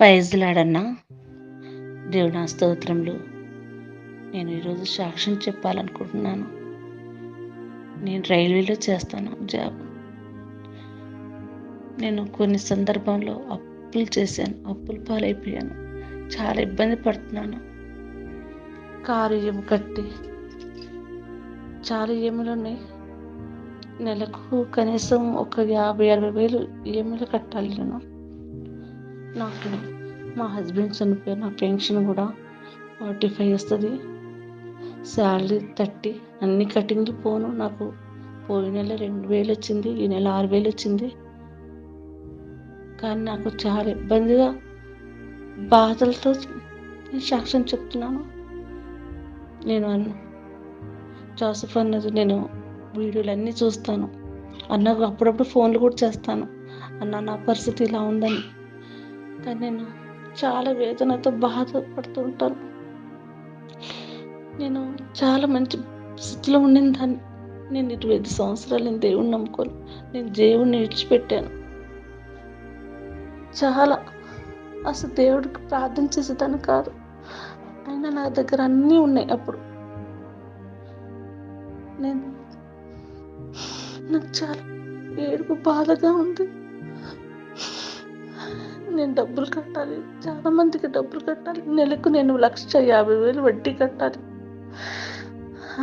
ఫైజ్లాడన్న. దేవుడు నా స్తోత్రములు. నేను ఈరోజు సాక్ష్యం చెప్పాలనుకుంటున్నాను. నేను రైల్వేలో చేస్తాను జాబ్. నేను కొన్ని సందర్భంలో అప్పులు చేశాను. అప్పులు పాలైపోయాను. చాలా ఇబ్బంది పడుతున్నాను. కారు ఈఎం కట్టి చాలా ఈఎంలు ఉన్నాయి? నెలకు కనీసం ఒక యాభై అరవై వేలు ఈఎంఐలు కట్టాలి నేను? నాకు మా హస్బెండ్ చనిపోయి నా పెన్షన్ కూడా ఫార్టీ ఫైవ్ వస్తుంది. శాలరీ థర్టీ అన్ని కటింగ్లు పోను. నాకు పోయిన నెల రెండు వేలు వచ్చింది ఈ నెల ఆరు వేలు వచ్చింది. కానీ నాకు చాలా ఇబ్బందిగా బాధలతో సాక్ష్యం చెప్తున్నాను. నేను అన్న జోసఫ్ అన్నది నేను వీడియోలు అన్నీ చూస్తాను. అన్నకు అప్పుడప్పుడు ఫోన్లు కూడా చేస్తాను. అన్న నా పరిస్థితి ఇలా ఉందని కానీ నేను చాలా వేదనతో బాధపడుతుంటాను. నేను చాలా మంచి స్థితిలో ఉండిన దాన్ని నేను ఇరవై ఐదు సంవత్సరాలు నేను దేవుణ్ణి నమ్ముకోను నేను దేవుణ్ణి విడిచిపెట్టాను. చాలా అసలు దేవుడికి ప్రార్థన చేసేదాన్ని కాదు. అయినా నా దగ్గర అన్నీ ఉన్నాయి అప్పుడు. నేను నాకు చాలా ఏడుపు బాధగా ఉంది. నేను డబ్బులు కట్టాలి. చాలా మందికి డబ్బులు కట్టాలి. నెలకు నేను లక్ష యాభై వేలు వడ్డీ కట్టాలి.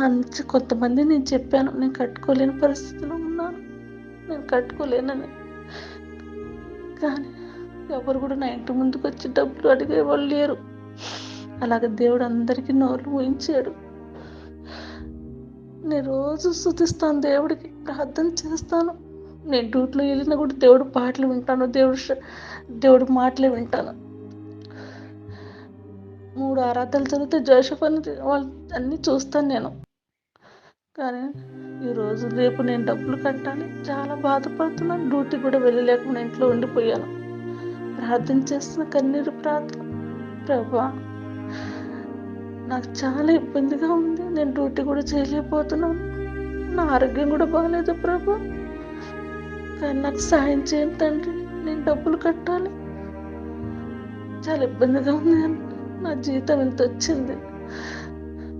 అని కొంతమంది నేను చెప్పాను నేను కట్టుకోలేని పరిస్థితిలో ఉన్నాను. నేను కట్టుకోలేనని. కానీ ఎవరు కూడా నా ఇంటి ముందుకు వచ్చి డబ్బులు అడిగే వాళ్ళు లేరు. అలాగే దేవుడు అందరికీ నోరు ఊహించాడు నేను రోజు స్థుతిస్తాను దేవుడికి ప్రార్థన చేస్తాను. నేను డ్యూటీలో వెళ్ళినా కూడా దేవుడు పాటలు వింటాను దేవుడు దేవుడు మాటలే వింటాను. మూడు ఆరాధనలు జరిగితే జోసఫ్ అని వాళ్ళు అన్నీ చూస్తాను నేను. కానీ ఈరోజు రేపు నేను డబ్బులు కట్టాలి చాలా బాధపడుతున్నాను డ్యూటీ కూడా వెళ్ళలేకుండా ఇంట్లో ఉండిపోయాను. ప్రార్థన చేస్తున్న కన్నీరు ప్రార్థన. ప్రభా నాకు చాలా ఇబ్బందిగా ఉంది నేను డ్యూటీ కూడా చేయలేకపోతున్నాను నా ఆరోగ్యం కూడా బాగాలేదు ప్రభా. కానీ నాకు సాయం చేయండి తండ్రి. నేను డబ్బులు కట్టాలి. చాలా ఇబ్బందిగా ఉంది నా జీతం ఇంత వచ్చింది.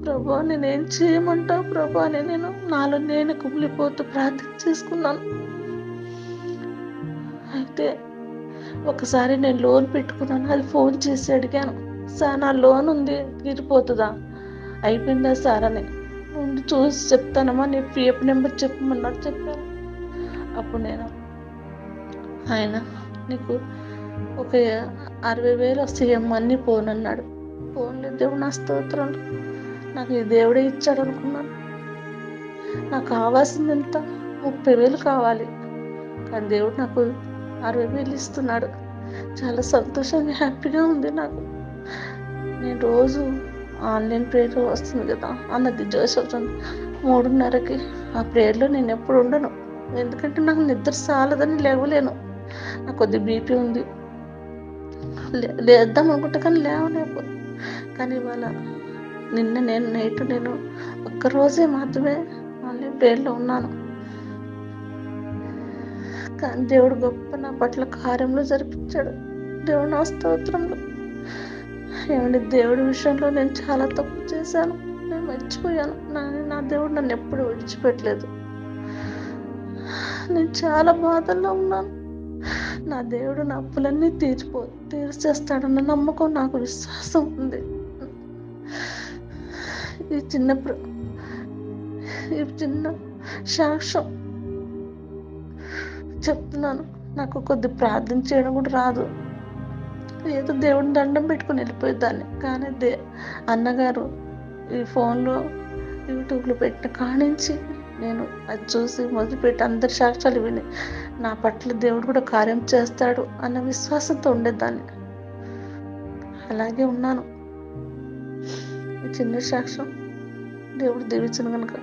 ప్రభా నేనేం చేయమంటావు ప్రభా అని నేను నాలో నేను కుమిలిపోతూ ప్రార్థన చేసుకున్నాను. అయితే ఒకసారి నేను లోన్ పెట్టుకున్నాను. అది ఫోన్ చేసి అడిగాను. సార్ నా లోన్ ఉంది తీరిపోతుందా? అయిపోయిందా సార్ అని. ఉండి చూసి చెప్తానమ్మా నీ పిఎఫ్ నెంబర్ చెప్పమన్నారు చెప్పాను. అప్పుడు నేను ఆయన నీకు ఒక అరవై వేలు వస్తాయి అన్నీ పోనన్నాడు పోన్లే దేవుడు నా స్తోత్రం నాకు ఈ దేవుడే ఇచ్చాడు అనుకున్నాను. నాకు కావాల్సింది ఎంత? ముప్పై వేలు కావాలి. కానీ దేవుడు నాకు అరవై వేలు ఇస్తున్నాడు. చాలా సంతోషంగా హ్యాపీగా ఉంది నాకు. నేను రోజు ఆన్లైన్ ప్రేయర్ వస్తుంది కదా అన్నది జోసఫ్ మూడున్నరకి ఆ ప్రేయర్లో నేను ఎప్పుడు ఉండను. ఎందుకంటే నాకు నిద్ర చాలదని లేవలేను. నాకు కొద్ది బీపీ ఉంది. లే- లేద్దాం అనుకుంటా కానీ లేవలేకపో. కానీ ఇవాళ నిన్న నేను నైట్ నేను ఒక్కరోజే మాత్రమే మళ్ళీ పేర్లో ఉన్నాను. కానీ దేవుడు గొప్ప నా పట్ల కార్యంలో జరిపించాడు. దేవుడు నా స్తోత్రంలో ఏమండి దేవుడి విషయంలో నేను చాలా తప్పు చేశాను. నేను మర్చిపోయాను. నా నా దేవుడు నన్ను ఎప్పుడు విడిచిపెట్టలేదు. నేను చాలా బాధల్లో ఉన్నాను. నా దేవుడు నా అప్పులన్నీ తీర్చిపో తీర్చేస్తాడన్న నమ్మకం నాకు విశ్వాసం ఉంది. ఈ చిన్న ప్ర ఈ చిన్న సాక్ష్యం చెప్తున్నాను. నాకు కొద్ది ప్రార్థన చేయడం కూడా రాదు. ఏదో దేవుడిని దండం పెట్టుకుని వెళ్ళిపోయేదాన్ని కానీ దే అన్నగారు ఈ ఫోన్లో యూట్యూబ్లో పెట్టిన కానించి నేను అది చూసి మొదలుపెట్టి అందరి సాక్ష్యాలు విని నా పట్ల దేవుడు కూడా కార్యం చేస్తాడు అన్న విశ్వాసంతో ఉండేదాన్ని. అలాగే ఉన్నాను. చిన్న సాక్ష్యం దేవుడు దీవించను కనుక